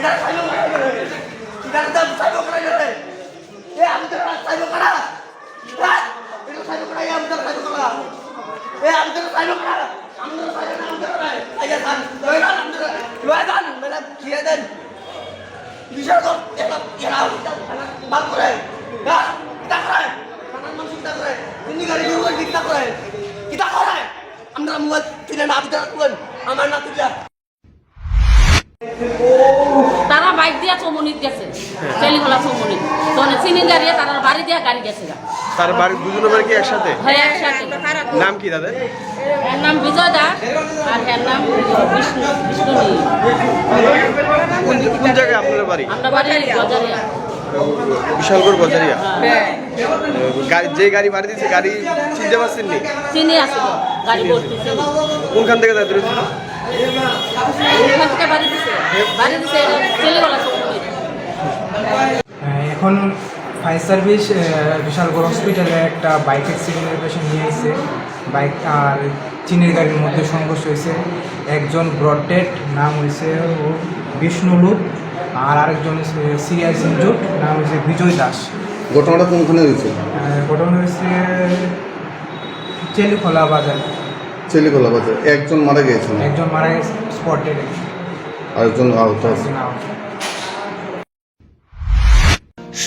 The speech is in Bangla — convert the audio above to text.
এটা খাইলো এটার দাম খাইলো করাই রে এ আমাদের খাইলো করা। এটা খাইলো করা, এ আমাদের খাইলো করা। এ আমাদের খাইলো করা। আমাদের খাইলো না আমাদের আইয়া খান লয় না আমাদের লয় খান মানে খেয়ে দেন। বিচার কর এটা এরা বাদ করে। হ্যাঁ কিতা করে। খানার মানুষ কিতা করে। এমনি গাড়ি করে কিতা করে। কিতা করে। আমরা মুয়াত তিনে না আমাদের আমার না তুই চমনিত গেছে। তখন চিনি গাড়িয়ে তারা বাড়ি দিয়া গাড়ি গেছে তার বাড়ি বাড়ি কি একসাথে? হ্যাঁ একসাথে। নাম কি তাদের? এর নাম বিজয় দাস আর এর নাম বিষ্ণু বিষ্ণু কোন জায়গায়? আপনার বাড়ি? আমরা বাড়ি গজারিয়া। বিশালগড় বাজারিয়া গাড়ি যে গাড়ি বাড়ি দিয়েছে গাড়ি চিনতে পারছেন নি? চিনি আসিল গাড়ি চিনি কোনখান থেকে তাদের? বাড়ি দিছে। বাড়ি দিছে এখন ফায়ার সার্ভিস বিশালগড় হসপিটালে একটা বাইক অ্যাক্সিডেন্টের পেশেন্ট নিয়ে এসেছে বাইক আর চীনের গাড়ির মধ্যে সংঘর্ষ হয়েছে। একজন ব্রডডেড নাম হয়েছে ও বিষ্ণুলুপ আর আরেকজন সিরিয়াস ইনজুড নাম হয়েছে বিজয় দাস ঘটনাটা কোনখানে হয়েছে? ঘটনা হয়েছে চেলিখোলা বাজার। ছেলেখোলা বাজার। একজন মারা গিয়েছিল? একজন মারা গেছে স্পটেড আরেকজন আহত আছে